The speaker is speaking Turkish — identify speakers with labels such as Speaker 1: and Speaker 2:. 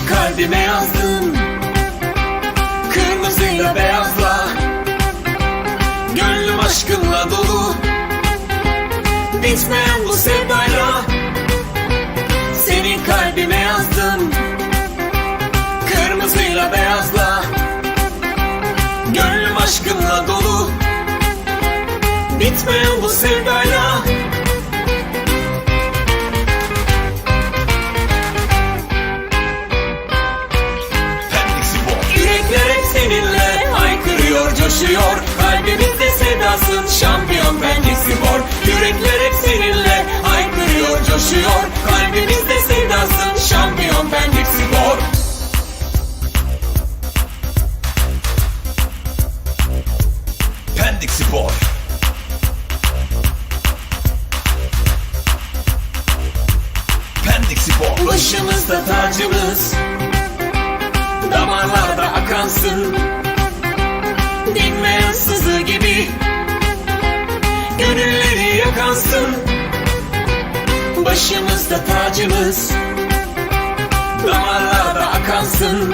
Speaker 1: kalbime yazdım. Kırmızıyla beyazla. Gönlüm aşkınla dolu. Bitmeyen bu sevdayla Senin kalbime yazdım. Kırmızıyla beyazla. Gönlüm aşkınla dolu. Bitmeyen bu sevdayla coşuyor Kalbimizde sedasın, şampiyon Pendik Spor Yürekler hep seninle haykırıyor, coşuyor. Kalbimizde sedasın, şampiyon Pendik Spor
Speaker 2: Pendik Spor. Pendik Spor.
Speaker 1: Başımızda tacımız. Damarlarda akansın kansın. Başımızda tacımız Damarlarda akansın.